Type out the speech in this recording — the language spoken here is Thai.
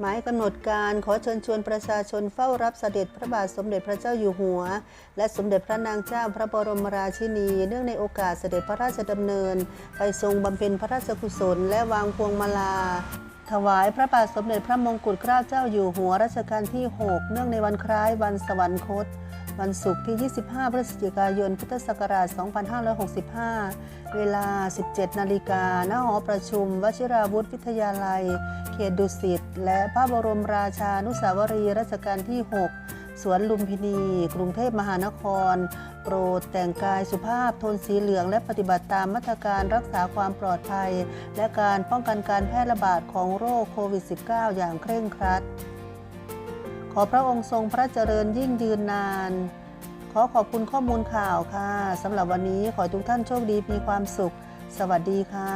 หมายกำหนดการขอเชิญชวนประชาชนเฝ้ารับเสด็จพระบาทสมเด็จพระเจ้าอยู่หัว และสมเด็จพระนางเจ้าพระบรมราชินี เนื่องในโอกาสเสด็จพระราชดำเนิน ไปทรงบำเพ็ญพระราชกุศล และวางพวงมาลา ถวายพระบาทสมเด็จพระมงกุฎเกล้าเจ้าอยู่หัวรัชกาลที่ 6 เนื่องในวันคล้ายวันสวรรคต วันศุกร์ที่ 25 พฤศจิกายน พุทธศักราช 2565 เวลา 17 นาฬิกา ณ หอประชุม วชิราวุธวิทยาลัย เขตดุสิต และพระบรมราชานุสาวรีย์รัชกาลที่ 6 สวนลุมพินี กรุงเทพมหานคร โปรดแต่งกายสุภาพโทนสีเหลือง และปฏิบัติตามมาตรการรักษาความปลอดภัย และการป้องกันการแพร่ระบาดของโรคโควิด -19 อย่างเคร่งครัด อพระองค์ทรงพระเจริญยิ่งยืนนาน ขอขอบคุณข้อมูลข่าวค่ะสำหรับวันนี้ขอให้ทุกท่านโชคดีมีความสุข สวัสดีค่ะ